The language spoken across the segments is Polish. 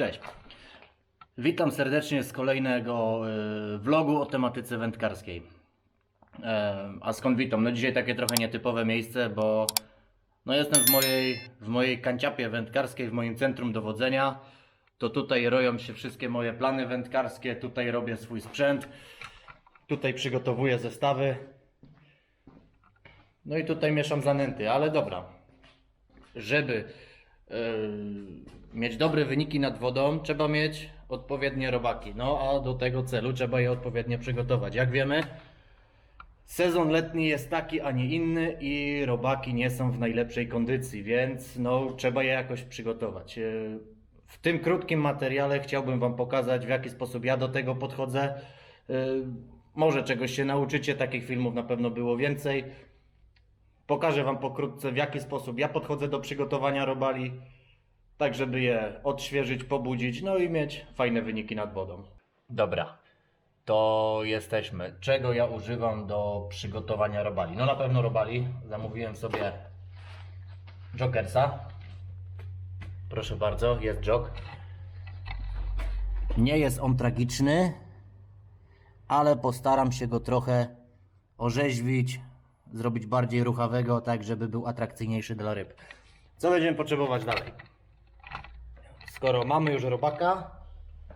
Cześć. Witam serdecznie z kolejnego y, vlogu o tematyce wędkarskiej. E, a skąd witam? No dzisiaj takie trochę nietypowe miejsce, bo no jestem w mojej, w mojej kanciapie wędkarskiej, w moim centrum dowodzenia. To tutaj roją się wszystkie moje plany wędkarskie, tutaj robię swój sprzęt, tutaj przygotowuję zestawy. No i tutaj mieszam zanęty, ale dobra. Żeby mieć dobre wyniki nad wodą, trzeba mieć odpowiednie robaki. No a do tego celu trzeba je odpowiednio przygotować. Jak wiemy, sezon letni jest taki, a nie inny i robaki nie są w najlepszej kondycji, więc no, trzeba je jakoś przygotować. Yy, W tym krótkim materiale chciałbym Wam pokazać, w jaki sposób ja do tego podchodzę. Yy, Może czegoś się nauczycie, takich filmów na pewno było więcej. Pokażę Wam pokrótce, w jaki sposób ja podchodzę do przygotowania robali, tak żeby je odświeżyć, pobudzić, no i mieć fajne wyniki nad wodą. Dobra, to jesteśmy. Czego ja używam do przygotowania robali? No na pewno robali. Zamówiłem sobie Jokersa. Proszę bardzo, jest jog. Nie jest on tragiczny, ale postaram się go trochę orzeźwić, zrobić bardziej ruchawego, tak żeby był atrakcyjniejszy dla ryb. Co będziemy potrzebować dalej? Skoro mamy już robaka,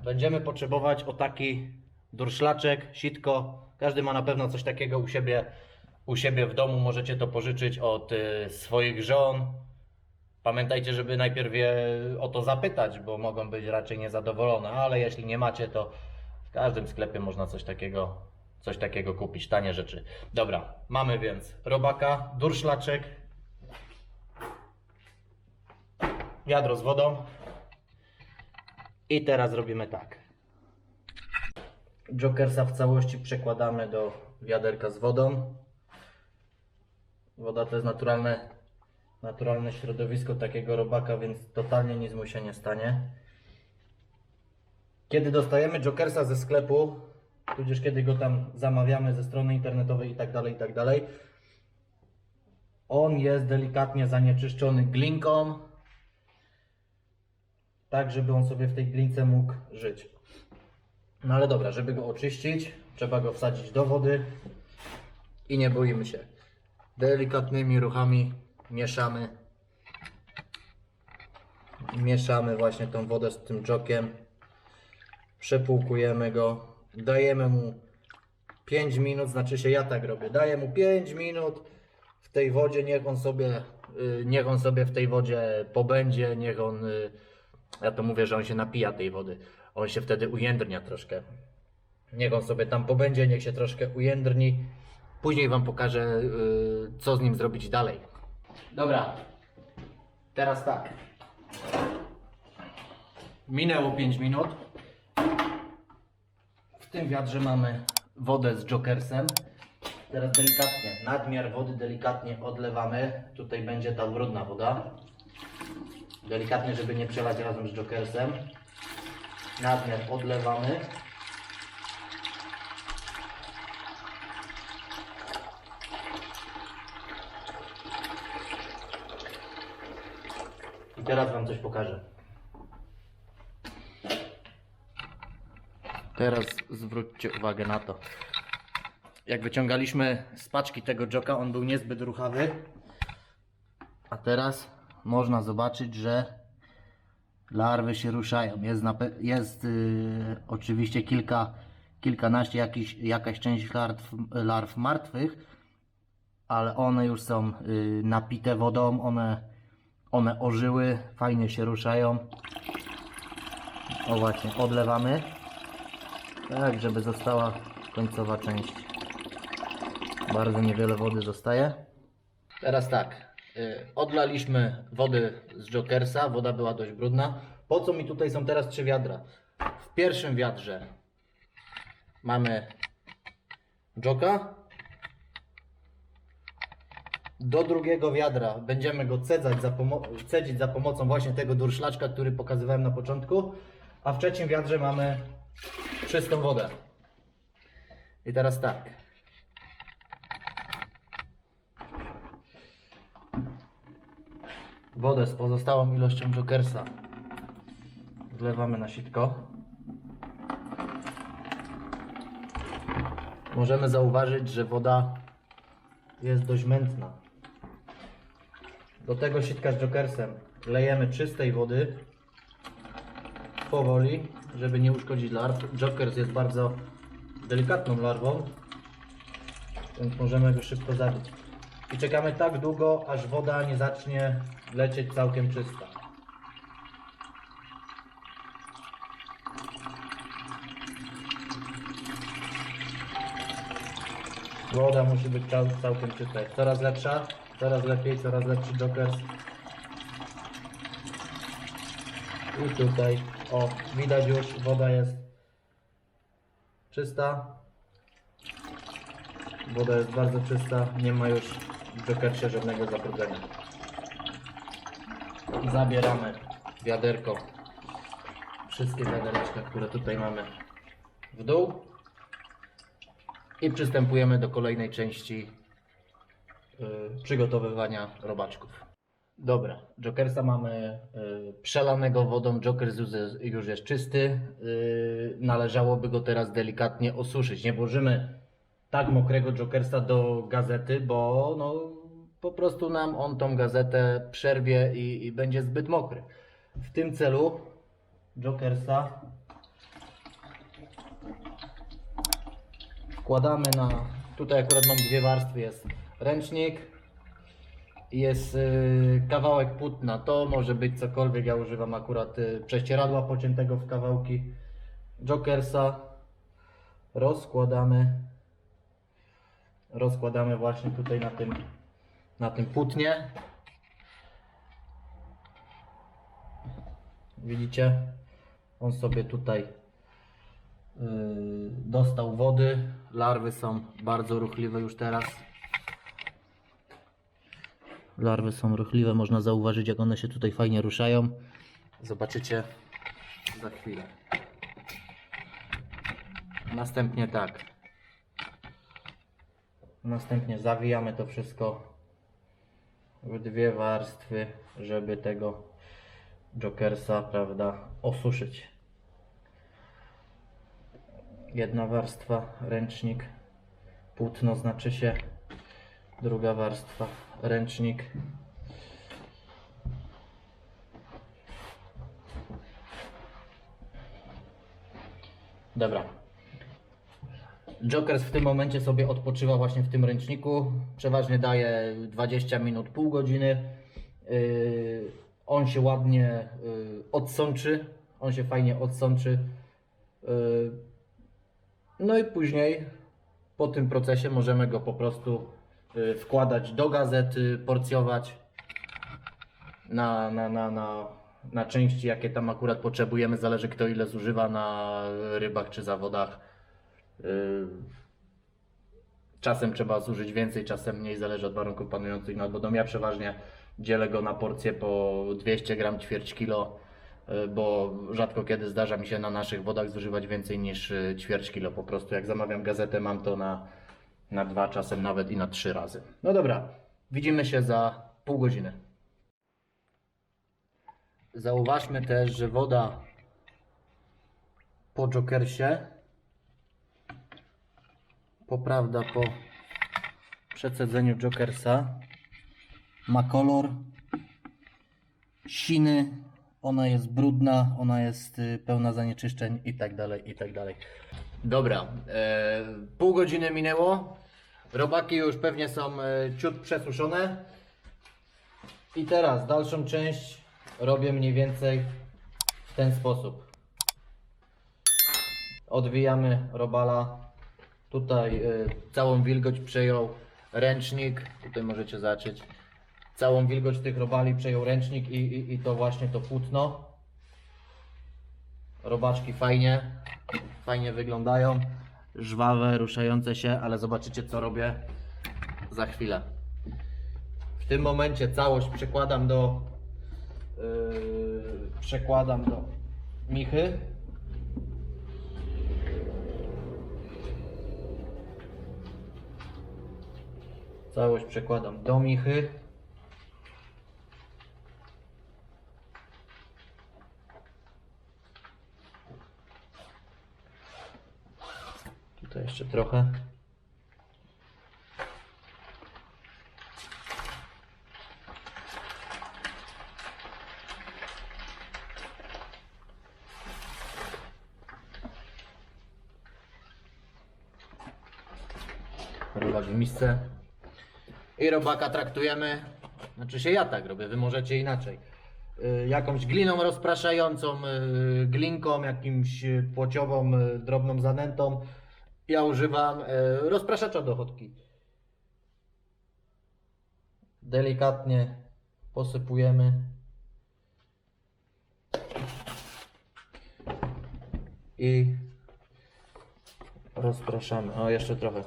będziemy potrzebować o taki durszlaczek, sitko. Każdy ma na pewno coś takiego u siebie, u siebie w domu. Możecie to pożyczyć od y, swoich żon. Pamiętajcie, żeby najpierw je o to zapytać, bo mogą być raczej niezadowolone, ale jeśli nie macie, to w każdym sklepie można coś takiego, coś takiego kupić, tanie rzeczy. Dobra, mamy więc robaka, durszlaczek, wiadro z wodą i teraz robimy tak. Jokersa w całości przekładamy do wiaderka z wodą. Woda to jest naturalne, naturalne środowisko takiego robaka, więc totalnie nic mu się nie stanie. Kiedy dostajemy Jokersa ze sklepu, tudzież kiedy go tam zamawiamy ze strony internetowej i tak dalej, i tak dalej, on jest delikatnie zanieczyszczony glinką, tak żeby on sobie w tej glince mógł żyć. No ale dobra, żeby go oczyścić, trzeba go wsadzić do wody i nie boimy się. Delikatnymi ruchami mieszamy. Mieszamy właśnie tą wodę z tym jokiem. Przepłukujemy go. Dajemy mu 5 minut, znaczy się ja tak robię. Daję mu 5 minut w tej wodzie, niech on sobie, y, niech on sobie w tej wodzie pobędzie, niech on, y, ja to mówię, że on się napija tej wody. On się wtedy ujędrnia troszkę. Niech on sobie tam pobędzie, niech się troszkę ujędrni. Później Wam pokażę, y, co z nim zrobić dalej. Dobra, teraz tak. Minęło 5 minut. Tym wiadrze mamy wodę z jokersem. Teraz delikatnie, nadmiar wody delikatnie odlewamy. Tutaj będzie ta brudna woda. Delikatnie, żeby nie przelać razem z jokersem. Nadmiar odlewamy. I teraz Wam coś pokażę. Teraz zwróćcie uwagę na to. Jak wyciągaliśmy z paczki tego joka, on był niezbyt ruchawy. A teraz można zobaczyć, że larwy się ruszają. Jest, jest yy, oczywiście kilka, kilkanaście, jakiś, jakaś część larw, larw martwych, ale one już są yy, napite wodą, one, one ożyły, fajnie się ruszają. O właśnie, odlewamy. Tak, żeby została końcowa część. Bardzo niewiele wody zostaje. Teraz tak. y, Odlaliśmy wody z Jokersa. Woda była dość brudna. Po co mi tutaj są teraz trzy wiadra? W pierwszym wiadrze mamy Joka. Do drugiego wiadra będziemy go cedzać za cedzić za pomocą właśnie tego durszlaczka, który pokazywałem na początku. A w trzecim wiadrze mamy czystą wodę. I teraz tak. Wodę z pozostałą ilością jokersa wlewamy na sitko. Możemy zauważyć, że woda jest dość mętna. Do tego sitka z jokersem lejemy czystej wody powoli, żeby nie uszkodzić larw. Jokers jest bardzo delikatną larwą, więc możemy go szybko zabić. I czekamy tak długo, aż woda nie zacznie lecieć całkiem czysta. Woda musi być cał, całkiem czysta. Jest coraz lepsza, coraz lepiej, coraz lepszy Jokers. I tutaj, o, widać już, woda jest czysta. Woda jest bardzo czysta, nie ma już w Jokersie żadnego zabrudzenia. Zabieramy wiaderko, wszystkie wiadereczka, które tutaj mamy w dół i przystępujemy do kolejnej części y, przygotowywania robaczków. Dobra, Jokersa mamy y, przelanego wodą, Jokers już jest, czysty. Y, należałoby go teraz delikatnie osuszyć. Nie włożymy tak mokrego Jokersa do gazety, bo no, po prostu nam on tą gazetę przerwie i, i będzie zbyt mokry. W tym celu Jokersa wkładamy na. Tutaj akurat mam dwie warstwy. Jest ręcznik jest y, kawałek płótna. To może być cokolwiek. Ja używam akurat y, prześcieradła pociętego w kawałki Jokersa. Rozkładamy. Rozkładamy właśnie tutaj na tym, na tym płótnie. Widzicie? On sobie tutaj yy, dostał wody. Larwy są bardzo ruchliwe już teraz. Larwy są ruchliwe, można zauważyć jak one się tutaj fajnie ruszają. Zobaczycie za chwilę. Następnie tak. Następnie zawijamy to wszystko w dwie warstwy, żeby tego Jokersa, prawda, osuszyć. Jedna warstwa, ręcznik, płótno znaczy się, druga warstwa, ręcznik. Dobra. Jokers w tym momencie sobie odpoczywa właśnie w tym ręczniku. Przeważnie daje 20 minut, pół godziny. Yy, on się ładnie yy, odsączy. On się fajnie odsączy. Yy, no i później po tym procesie możemy go po prostu wkładać do gazety, porcjować na, na, na, na, na części, jakie tam akurat potrzebujemy. Zależy kto ile zużywa na rybach czy zawodach. Yy, Czasem trzeba zużyć więcej, czasem mniej, zależy od warunków panujących nad wodą. Ja przeważnie dzielę go na porcje po 200 gram, ćwierć kilo, yy, bo rzadko kiedy zdarza mi się na naszych wodach zużywać więcej niż ćwierć kilo. Po prostu jak zamawiam gazetę, mam to na, na dwa, czasem nawet i na trzy razy. No dobra, widzimy się za pół godziny. Zauważmy też, że woda po jokersie poprawda po przecedzeniu Jokersa ma kolor siny, ona jest brudna, ona jest y, pełna zanieczyszczeń i tak dalej, i tak dalej. Dobra, e, pół godziny minęło, robaki już pewnie są e, ciut przesuszone i teraz dalszą część robię mniej więcej w ten sposób. Odwijamy robala Tutaj y, całą wilgoć przejął ręcznik. Tutaj możecie zobaczyć. Całą wilgoć tych robali przejął ręcznik i, i, i to właśnie to płótno. Robaczki fajnie, fajnie wyglądają. Żwawe, ruszające się, ale zobaczycie co robię za chwilę. W tym momencie całość przekładam do yy, przekładam do michy. Całość przekładam do michy. Jeszcze trochę. Robak w misce. I robaka traktujemy, znaczy się ja tak robię, wy możecie inaczej. Y, jakąś gliną rozpraszającą, y, glinką, jakimś płociową, y, drobną zanętą. Ja używam y, rozpraszacza do chodki. Delikatnie posypujemy. I rozpraszamy. O, jeszcze trochę.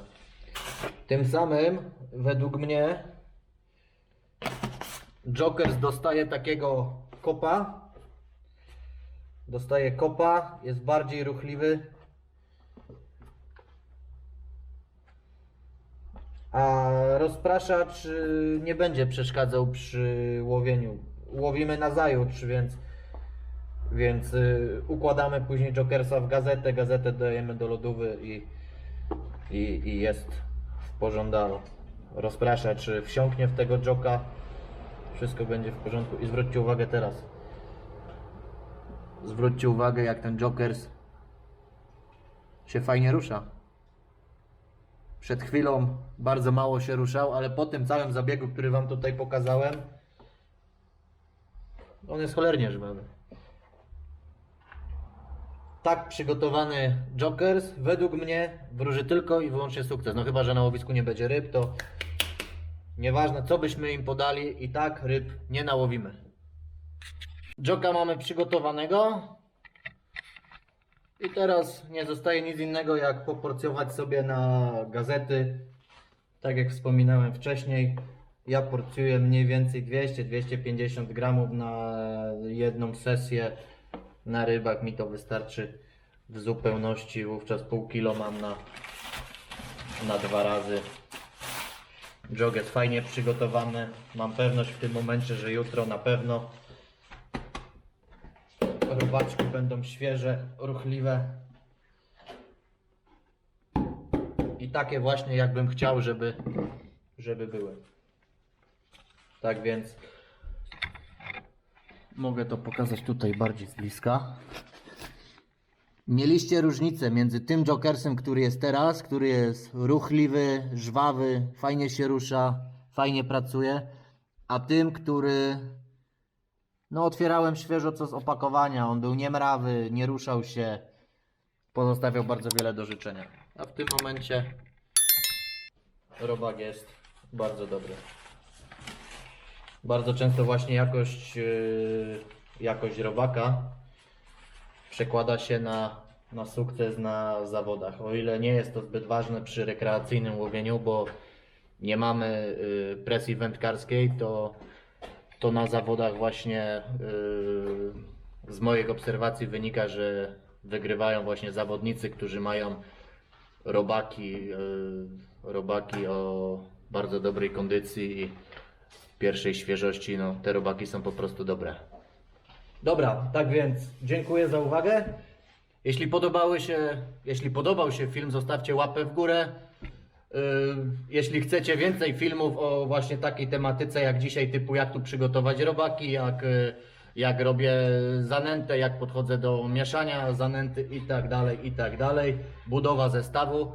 Tym samym, według mnie, Jokers dostaje takiego kopa. Dostaje kopa, jest bardziej ruchliwy. A rozpraszacz y, nie będzie przeszkadzał przy łowieniu. Łowimy na zajutrz, więc, więc y, układamy później Jokersa w gazetę. Gazetę dajemy do lodówy i, i, i jest w pożądaniu. Rozpraszacz y, wsiąknie w tego joka. Wszystko będzie w porządku. I zwróćcie uwagę teraz. Zwróćcie uwagę, jak ten Jokers się fajnie rusza. Przed chwilą bardzo mało się ruszał, ale po tym całym zabiegu, który Wam tutaj pokazałem, on jest cholernie żwawy. Tak przygotowany Jokers według mnie wróży tylko i wyłącznie sukces. No chyba, że na łowisku nie będzie ryb, to Nieważne co byśmy im podali, i tak ryb nie nałowimy. Joka mamy przygotowanego. I teraz nie zostaje nic innego jak poporcjować sobie na gazety. Tak jak wspominałem wcześniej, ja porcjuję mniej więcej 200-250 gramów na jedną sesję. Na rybach mi to wystarczy w zupełności. Wówczas pół kilo mam na, na dwa razy. Jog jest fajnie przygotowany. Mam pewność w tym momencie, że jutro na pewno robaczki będą świeże, ruchliwe. I takie właśnie jakbym chciał, żeby, żeby były. Tak więc mogę to pokazać tutaj bardziej z bliska. Mieliście różnicę między tym Jokersem, który jest teraz, który jest ruchliwy, żwawy, fajnie się rusza, fajnie pracuje, a tym, który no otwierałem świeżo co z opakowania, on był niemrawy, nie ruszał się, pozostawiał bardzo wiele do życzenia. A w tym momencie robak jest bardzo dobry. Bardzo często właśnie jakość, yy, jakość robaka przekłada się na, na sukces na zawodach. O ile nie jest to zbyt ważne przy rekreacyjnym łowieniu, bo nie mamy y, presji wędkarskiej, to, to na zawodach właśnie y, z moich obserwacji wynika, że wygrywają właśnie zawodnicy, którzy mają robaki, y, robaki o bardzo dobrej kondycji i pierwszej świeżości. No, te robaki są po prostu dobre. Dobra, tak więc dziękuję za uwagę. Jeśli podobały się, jeśli podobał się film, zostawcie łapę w górę. Yy, Jeśli chcecie więcej filmów o właśnie takiej tematyce jak dzisiaj, typu jak tu przygotować robaki, jak, yy, jak robię zanętę, jak podchodzę do mieszania zanęty i tak dalej, i tak dalej, budowa zestawu,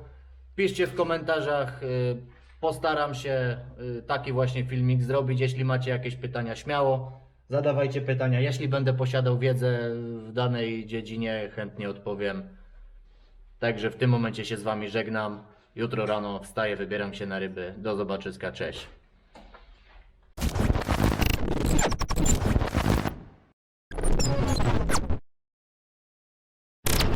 piszcie w komentarzach. yy, Postaram się yy, taki właśnie filmik zrobić. Jeśli macie jakieś pytania, śmiało. Zadawajcie pytania. Jeśli będę posiadał wiedzę w danej dziedzinie, chętnie odpowiem. Także w tym momencie się z Wami żegnam. Jutro rano wstaję, wybieram się na ryby. Do zobaczyska, cześć.